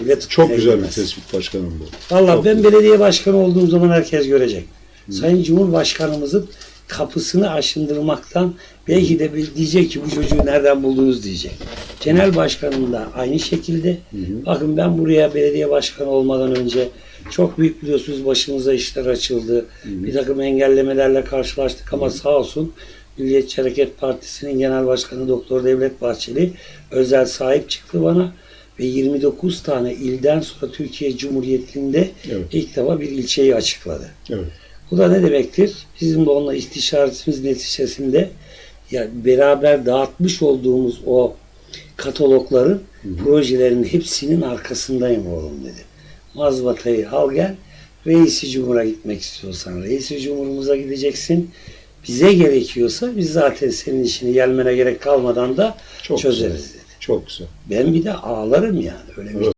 bile Çok güzel bir tespit başkanım bu. Valla ben güzel. belediye başkanı olduğum zaman herkes görecek. Sayın Cumhurbaşkanımızın kapısını aşındırmaktan belki de bir- diyecek ki bu çocuğu nereden buldunuz diyecek. Genel başkanım da aynı şekilde. Bakın ben buraya belediye başkanı olmadan önce çok büyük biliyorsunuz başımıza işler açıldı. Bir takım engellemelerle karşılaştık ama sağ olsun Milliyetçi Hareket Partisi'nin genel başkanı Doktor Devlet Bahçeli özel sahip çıktı bana ve 29 tane ilden sonra Türkiye Cumhuriyeti'nde Evet. ilk defa bir ilçeyi açıkladı. Evet. Bu da ne demektir? Bizim de onunla istişaretimiz neticesinde ya beraber dağıtmış olduğumuz o katalogların projelerin hepsinin arkasındayım oğlum dedi. Mazbatayı al gel. Reisi Cumhur'a gitmek istiyorsan Reisi Cumhur'umuza gideceksin. Bize gerekiyorsa biz zaten senin işini gelmene gerek kalmadan da Çok çözeriz güzel. dedi. Çok güzel. Ben bir de ağlarım yani. Öyle bir.